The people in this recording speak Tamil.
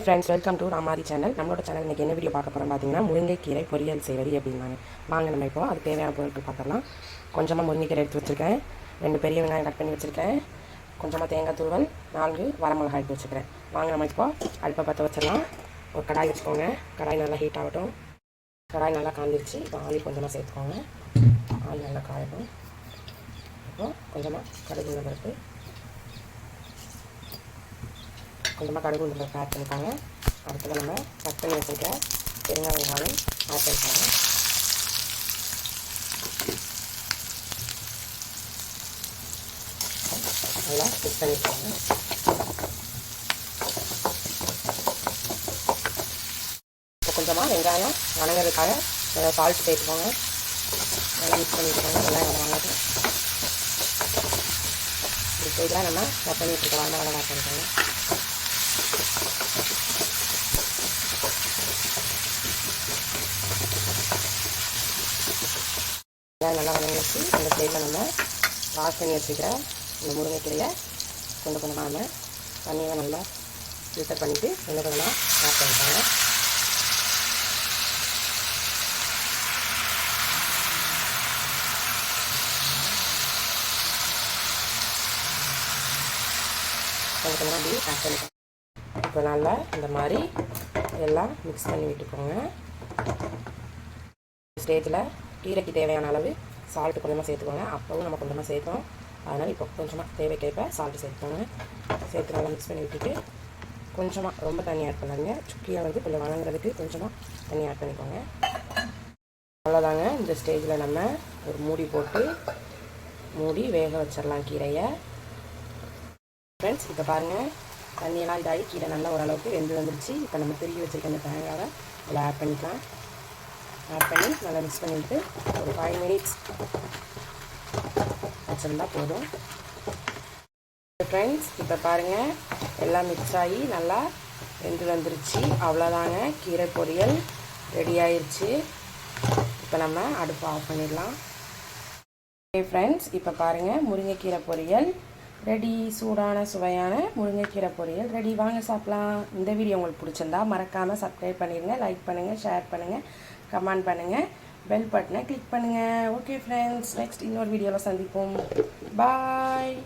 Friends welcome to Ramari channel நம்மளோட சேனல் இன்றைக்கி என்ன வீடியோ பார்க்க போகிறோம் பார்த்தீங்கன்னா முருங்கைக்கீரை பொரியல் செய்வது அப்படின்னாங்க வாங்க நம்ம இப்போ அதுக்கு தேவையான பொருட்கள் பார்க்கலாம் கொஞ்சமாக முருங்கைக்கீரை எடுத்து வச்சுருக்கேன். ரெண்டு பெரிய வெங்காயம் கட் பண்ணி வச்சுருக்கேன். கொஞ்சமாக தேங்காய் தூவல் நான்கு வரமிளகாய் எடுத்து வச்சுருக்கேன் வாங்க நம்ம இப்போ அடுப்பை பற்ற வச்சிடலாம். ஒரு கடாய் வச்சுக்கோங்க. கடாய் நல்லா ஹீட் ஆகட்டும். கடாய் நல்லா காஞ்சிருச்சு. இப்போ ஆயில் கொஞ்சமாக சேர்த்துக்கோங்க. ஆயில் நல்லா காயட்டும். இப்போது கொஞ்சமாக கடுகு பருப்பு. கொஞ்சமாக கடுகு உளுந்து பருப்பு ஆட் பண்ணிப்பாங்க அடுத்தது நம்ம கட் பண்ணி வச்சுருக்க பெருங்காய வெங்காயம் ஆட் பண்ணிக்கோங்க. நல்லா மிக்ஸ் பண்ணிப்பாங்க இப்போ கொஞ்சமாக வெங்காயம் வணங்குறதுக்காக சால்ட் சேர்த்துக்கோங்க. நல்லா மிக்ஸ் பண்ணிக்கோங்க வெங்காயம் வணங்காது இப்போ இதெல்லாம் நம்ம கட் பண்ணி வச்சுருக்க வரமிளகா ஆட் பண்ணிக்கோங்க நல்லா வதங்கிச்சு அந்த ஸ்டேஜில் நம்ம வாஷ் பண்ணி வச்சுக்கிற இந்த முருங்கைக்கீரையை கொண்டு கொஞ்சமாக தண்ணியை நல்லா ஃபில்டர் பண்ணிவிட்டு கொஞ்சம் கொஞ்சமாக ஆட் பண்ணிப்பாங்க கொஞ்சம் கொஞ்சமாக அப்படி ஆட் பண்ணிக்கோங்க. இப்போ நல்லா இந்த மாதிரி எல்லாம் மிக்ஸ் பண்ணி விட்டுக்கோங்க. ஸ்டேஜில் கீரைக்கு தேவையான அளவு சால்ட்டு கொஞ்சமாக சேர்த்துக்கோங்க. அப்போவும் நம்ம கொஞ்சமாக சேர்த்தோம். அதனால் இப்போ கொஞ்சமாக தேவைக்கேற்ப சால்ட்டு சேர்த்துக்கோங்க. சேர்த்து நல்லா மிக்ஸ் பண்ணி விட்டுட்டு கொஞ்சமாக ரொம்ப தண்ணி ஆட் பண்ணாதீங்க. சுக்கியாக வந்து கொஞ்சம் வணங்குறதுக்கு கொஞ்சமாக தண்ணி ஆட் பண்ணிக்கோங்க. அவ்வளோதாங்க இந்த ஸ்டேஜில் நம்ம ஒரு மூடி போட்டு மூடி வேக வச்சிடலாம் கீரையை. ஃப்ரெண்ட்ஸ் இப்போ பாருங்கள் தண்ணியெல்லாம் இதாகி கீரை நல்லா ஓரளவுக்கு வெந்து வந்துருச்சு. இப்போ நம்ம திருகி வச்சுருக்க அந்த தேங்காவை அதில் ஆட் பண்ணிக்கலாம். ஆட் பண்ணி நல்லா மிக்ஸ் பண்ணிவிட்டு ஒரு ஃபைவ் மினிட்ஸ் வச்சுருந்தா போதும். ஃப்ரெண்ட்ஸ் இப்போ பாருங்கள் எல்லாம் மிக்ஸ் ஆகி நல்லா வெந்து வந்துருச்சு. அவ்வளோதாங்க. கீரை பொரியல் ரெடி ஆயிடுச்சு இப்போ நம்ம அடுப்பு ஆஃப் பண்ணிடலாம். ஓகே ஃப்ரெண்ட்ஸ் இப்போ பாருங்கள் முருங்கைக்கீரை பொரியல். ரெடி சூடான சுவையான முருங்கைக்கீரை பொரியல். ரெடி வாங்க சாப்பிட்லாம். இந்த வீடியோ உங்களுக்கு பிடிச்சிருந்தா மறக்காமல் சப்ஸ்கிரைப் பண்ணிடுங்க லைக் பண்ணுங்கள் ஷேர் பண்ணுங்கள் கமெண்ட் பண்ணுங்கள் பெல் பட்டனை கிளிக் பண்ணுங்கள் ஓகே ஃப்ரெண்ட்ஸ் நெக்ஸ்ட் இன்னொரு வீடியோவில் சந்திப்போம். பாய்